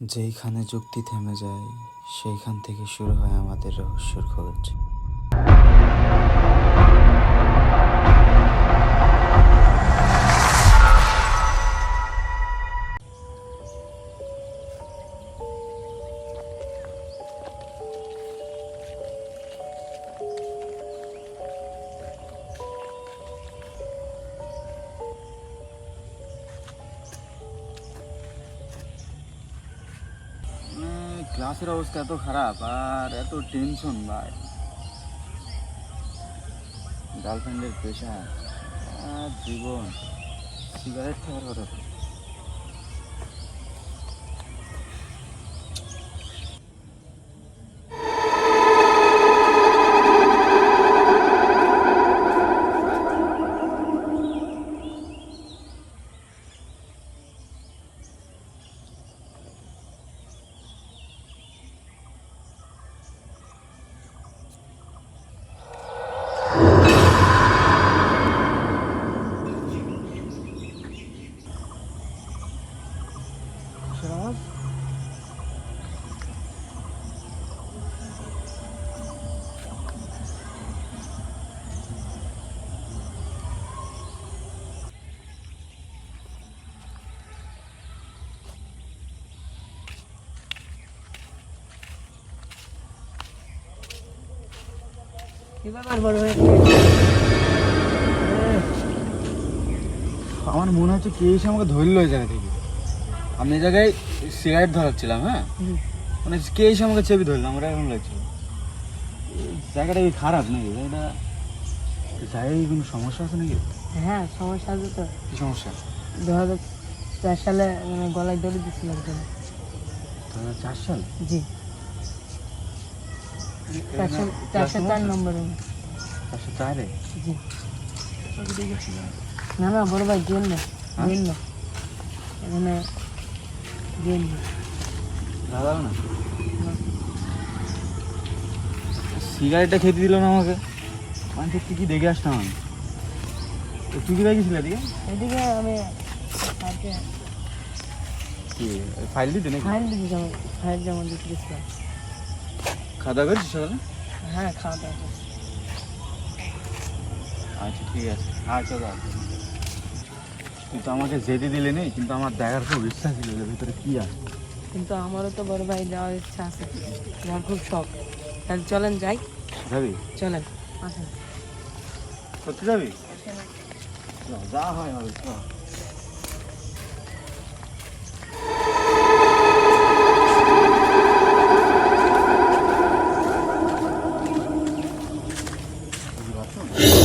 যেইখানে যুক্তি থেমে যায় সেইখান থেকে শুরু হয় আমাদের রহস্যের খোঁজ ক্লাসের অবস্থা এত খারাপ আর এত টেনশন ভাই। গার্লফ্রেন্ডের পেশা আর জীবন সিগারেট খাওয়ার কথা আমার মনে হচ্ছে কে এসে আমাকে ধরলো ওই জায়গা থেকে। আমি এই জায়গায় সিগারেট ধরাচ্ছিলাম হ্যাঁ? মানে কে এসে আমাকে চেপে ধরলো? আমার এরকম লাগছিল। জায়গাটা কি খারাপ নাকি? জায়গাটা জায়গায় কি কোনো সমস্যা আছে নাকি? হ্যাঁ সমস্যা আছে তো। কি সমস্যা? দু হাজার চার সালে মানে গলায় দড়ি দিচ্ছিল একজন। দু হাজার চার সাল? জি। চারশো চারশো চার নম্বরে চারশো চারে না না বড় ভাই না হ্যাঁ? না। এখানে জেল না। দাদা না? সিগারেটটা খেতে দিল না আমাকে। মানে তুই কি দেখে আসতাম আমি তুই কি দেখেছিলি এদিকে? এদিকে আমি কি ফাইল দিতে নাকি? ফাইল দিতে ফাইল যেমন দিতে গেছিলাম। খাওয়া দাওয়া করেছিস সকালে? হ্যাঁ খাওয়া দাওয়া করছি। আচ্ছা ঠিক আছে। আচ্ছা দাদা তুই তো আমাকে যেতে দিলে নেই কিন্তু আমার দেখার খুব ইচ্ছা ছিল যে ভিতরে কি আছে। কিন্তু আমারও তো বড় ভাই যাওয়ার ইচ্ছা আছে। আমার খুব শখ। তাহলে চলেন যাই। যাবি? চলেন আসেন। সত্যি যাবি? যা হয় হবে Não.